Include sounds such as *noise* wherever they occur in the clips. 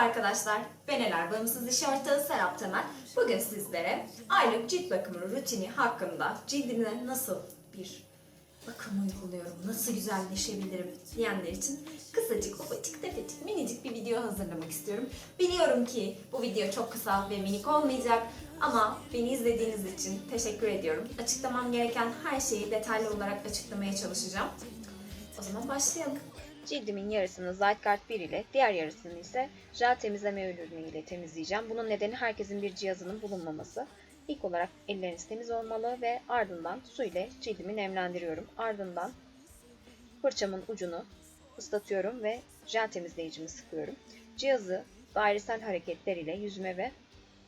arkadaşlar. Ben Eler Bağımsız İş Ortağı Serap Temel. Bugün sizlere aylık cilt bakımı rutini hakkında cildime nasıl bir bakım uyguluyorum, nasıl güzelleşebilirim diyenler için kısacık, ufacık, tefecik, minicik bir video hazırlamak istiyorum. Biliyorum ki bu video çok kısa ve minik olmayacak ama beni izlediğiniz için teşekkür ediyorum. Açıklamam gereken her şeyi detaylı olarak açıklamaya çalışacağım. O zaman başlayalım. Cildimin yarısını Zightguard 1 ile diğer yarısını ise jel temizleme ürünü ile temizleyeceğim. Bunun nedeni herkesin bir cihazının bulunmaması. İlk olarak elleriniz temiz olmalı ve ardından su ile cildimi nemlendiriyorum. Ardından fırçamın ucunu ıslatıyorum ve jel temizleyicimi sıkıyorum. Cihazı dairesel hareketler ile yüzüme ve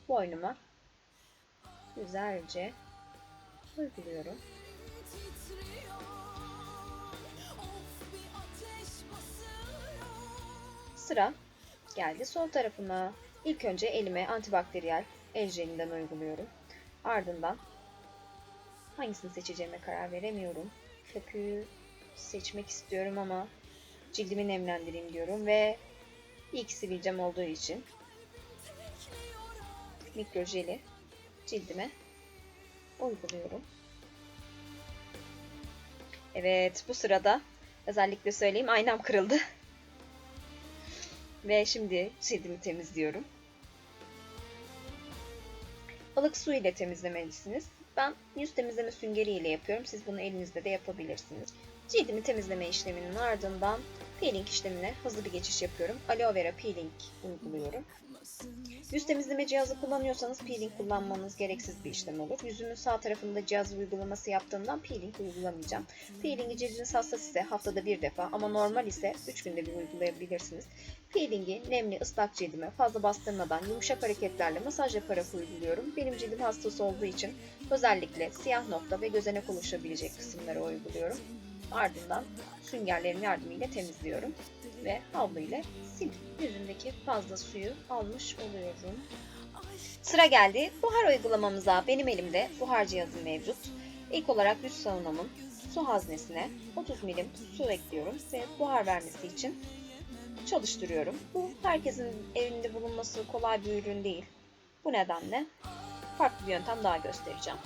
boynuma güzelce uyguluyorum. Sıra geldi sol tarafına. İlk önce elime antibakteriyel el jelinden uyguluyorum. Ardından hangisini seçeceğime karar veremiyorum. Köpüğü seçmek istiyorum ama cildimi nemlendireyim diyorum ve ilk sivilcem olduğu için mikro jeli cildime uyguluyorum. Evet bu sırada özellikle söyleyeyim aynam kırıldı. Ve şimdi cildimi temizliyorum. Ilık su ile temizlemelisiniz. Ben yüz temizleme süngeri ile yapıyorum. Siz bunu elinizde de yapabilirsiniz. Cildimi temizleme işleminin ardından peeling işlemine hızlı bir geçiş yapıyorum. Aloe vera peeling uyguluyorum. Yüz temizleme cihazı kullanıyorsanız peeling kullanmanız gereksiz bir işlem olur. Yüzümün sağ tarafında cihaz uygulaması yaptığımdan peeling uygulamayacağım. Peelingi cildiniz hassas ise haftada bir defa ama normal ise 3 günde bir uygulayabilirsiniz. Peelingi nemli ıslak cildime fazla bastırmadan yumuşak hareketlerle masaj yaparak uyguluyorum. Benim cildim hassas olduğu için özellikle siyah nokta ve gözenek oluşabilecek kısımlara uyguluyorum. Ardından süngerlerim yardımıyla temizliyorum ve havlu ile sil. Yüzümdeki fazla suyu almış oluyorum. Sıra geldi. Buhar uygulamamıza benim elimde buhar cihazı mevcut. İlk olarak yüz savunamın su haznesine 30 milim su ekliyorum ve buhar vermesi için çalıştırıyorum. Bu herkesin evinde bulunması kolay bir ürün değil. Bu nedenle farklı bir yöntem daha göstereceğim.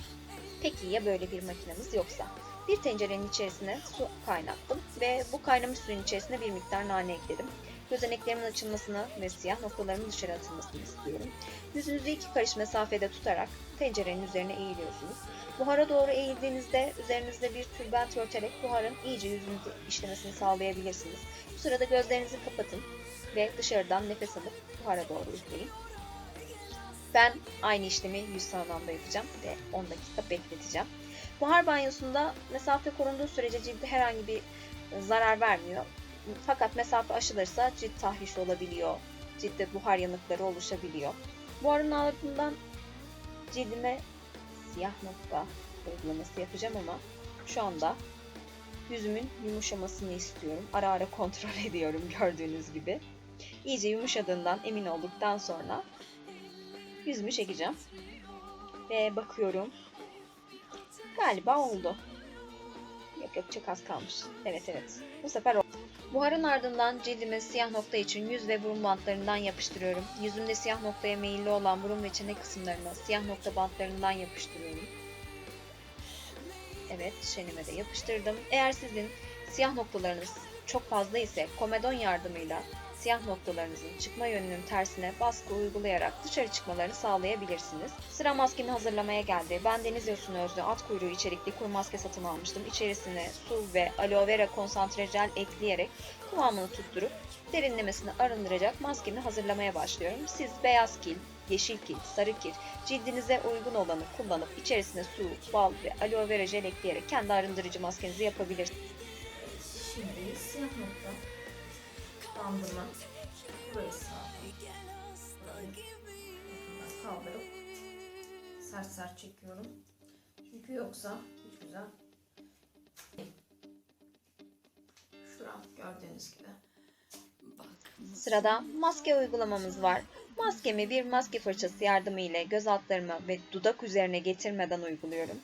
Peki ya böyle bir makinemiz yoksa? Bir tencerenin içerisine su kaynattım ve bu kaynamış suyun içerisine bir miktar nane ekledim. Gözeneklerimin açılmasını ve siyah noktalarımın dışarı atılmasını istiyorum. Yüzünüzü iki karış mesafede tutarak tencerenin üzerine eğiliyorsunuz. Buhara doğru eğildiğinizde üzerinizde bir tülbent örterek buharın iyice yüzünüzü işlemesini sağlayabilirsiniz. Bu sırada gözlerinizi kapatın ve dışarıdan nefes alıp buhara doğru üfleyin. Ben aynı işlemi yüz saunamda yapacağım ve 10 dakika bekleteceğim. Buhar banyosunda mesafe korunduğu sürece cilde herhangi bir zarar vermiyor. Fakat mesafe aşılırsa cilt tahriş olabiliyor. Ciltte buhar yanıkları oluşabiliyor. Buharın ardından cildime siyah nokta uygulaması yapacağım ama şu anda yüzümün yumuşamasını istiyorum. Ara ara kontrol *laughs* ediyorum gördüğünüz gibi. İyice yumuşadığından emin olduktan sonra yüzümü çekeceğim. Ve bakıyorum. Galiba oldu. Yok yok çok az kalmış. Evet evet. Bu sefer oldu. Buharın ardından cildime siyah nokta için yüz ve burun bantlarından yapıştırıyorum. Yüzümde siyah noktaya meyilli olan burun ve çene kısımlarına siyah nokta bantlarından yapıştırıyorum. Evet, çeneme de yapıştırdım. Eğer sizin siyah noktalarınız çok fazla ise komedon yardımıyla siyah noktalarınızın çıkma yönünün tersine baskı uygulayarak dışarı çıkmalarını sağlayabilirsiniz. Sıra maskemi hazırlamaya geldi. Ben deniz yosunu özlü at kuyruğu içerikli kuru maske satın almıştım. İçerisine su ve aloe vera konsantre jel ekleyerek kıvamını tutturup derinlemesine arındıracak maskemi hazırlamaya başlıyorum. Siz beyaz kil, yeşil kil, sarı kil, cildinize uygun olanı kullanıp içerisine su, bal ve aloe vera jel ekleyerek kendi arındırıcı maskenizi yapabilirsiniz. Şimdi siyah nokta bandımı buraya. Burayı kaldırıp sert sert çekiyorum. Çünkü yoksa hiç güzel. Şuram gördüğünüz gibi. Sırada maske uygulamamız var. Maskemi bir maske fırçası yardımı ile göz altlarıma ve dudak üzerine getirmeden uyguluyorum.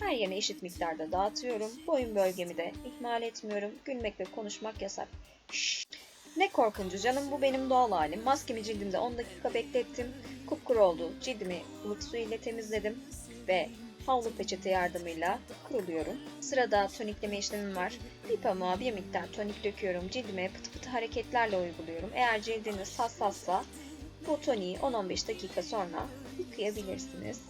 Her yerine eşit miktarda dağıtıyorum. Boyun bölgemi de ihmal etmiyorum. Gülmek ve konuşmak yasak. Ne korkuncu canım bu benim doğal halim. Maskemi cildimde 10 dakika beklettim. Kupkuru oldu. Cildimi ılık su ile temizledim ve havlu peçete yardımıyla kuruluyorum. Sırada tonikleme işlemim var. Bir pamuğa bir miktar tonik döküyorum. Cildime pıtı pıtı hareketlerle uyguluyorum. Eğer cildiniz hassassa bu toniği 10-15 dakika sonra yıkayabilirsiniz.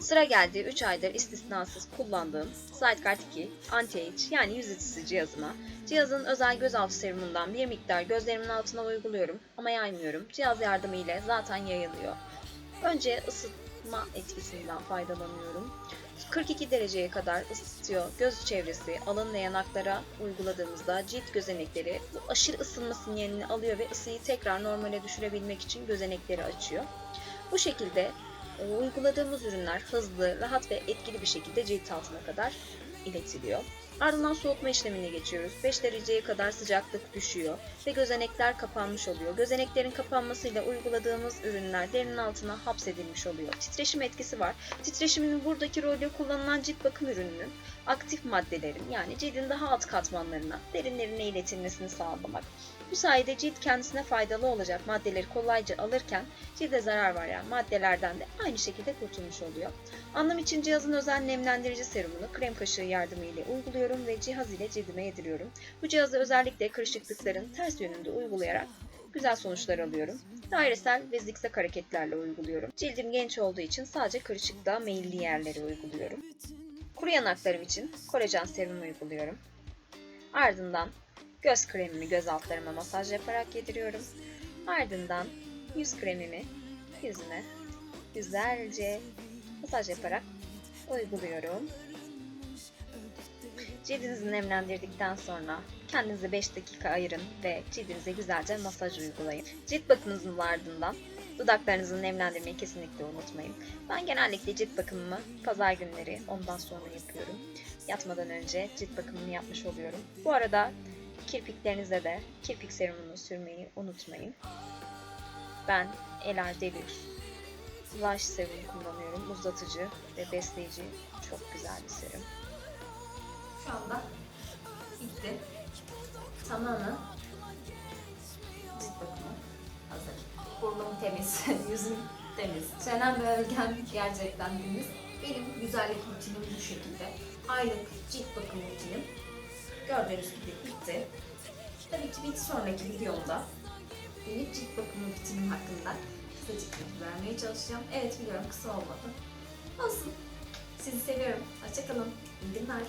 Sıra geldi 3 aydır istisnasız kullandığım Sightguard 2 Anti-Age yani yüz ısısı cihazıma. Cihazın özel gözaltı serumundan bir miktar gözlerimin altına uyguluyorum ama yaymıyorum. Cihaz yardımıyla zaten yayılıyor. Önce ısıtma etkisinden faydalanıyorum. 42 dereceye kadar ısıtıyor. Göz çevresi, alın ve yanaklara uyguladığımızda cilt gözenekleri bu aşırı ısınma sinyalini alıyor ve ısıyı tekrar normale düşürebilmek için gözenekleri açıyor. Bu şekilde uyguladığımız ürünler hızlı, rahat ve etkili bir şekilde cilt altına kadar iletiliyor. Ardından soğutma işlemine geçiyoruz. 5 dereceye kadar sıcaklık düşüyor ve gözenekler kapanmış oluyor. Gözeneklerin kapanmasıyla uyguladığımız ürünler derinin altına hapsedilmiş oluyor. Titreşim etkisi var. Titreşimin buradaki rolü kullanılan cilt bakım ürününün aktif maddelerin yani cildin daha alt katmanlarına, derinlerine iletilmesini sağlamak. Bu sayede cilt kendisine faydalı olacak maddeleri kolayca alırken cilde zarar veren maddelerden de aynı şekilde kurtulmuş oluyor. Anlam için cihazın özel nemlendirici serumunu krem kaşığı yardımıyla uyguluyorum ve cihaz ile cildime yediriyorum. Bu cihazı özellikle kırışıklıkların ters yönünde uygulayarak güzel sonuçlar alıyorum. Dairesel ve zikzak hareketlerle uyguluyorum. Cildim genç olduğu için sadece kırışıklığa meyilli yerlere uyguluyorum. Kuru yanaklarım için kolajen serum uyguluyorum. Ardından göz kremimi göz altlarıma masaj yaparak yediriyorum. Ardından yüz kremimi yüzüme güzelce masaj yaparak uyguluyorum. Cildinizi nemlendirdikten sonra kendinize 5 dakika ayırın ve cildinize güzelce masaj uygulayın. Cilt bakımınızın ardından dudaklarınızı nemlendirmeyi kesinlikle unutmayın. Ben genellikle cilt bakımımı pazar günleri ondan sonra yapıyorum. Yatmadan önce cilt bakımını yapmış oluyorum. Bu arada kirpiklerinize de kirpik serumunu sürmeyi unutmayın. Ben Elar Deluxe Lash serum kullanıyorum. Uzatıcı ve besleyici. Çok güzel bir serum. Şu anda bitti. Tamamen cilt bakımı hazır. Burnum temiz, *laughs* yüzüm temiz. Çenem ve örgem gerçekten temiz. Benim güzellik rutinim bu şekilde. Aylık cilt bakım rutinim gördüğünüz gibi bitti. Tabii ki bir sonraki videomda benim cilt bakımı rutinim hakkında kısacık vermeye çalışacağım. Evet biliyorum kısa olmadı. Olsun. Sizi seviyorum. Hoşçakalın. İyi günler.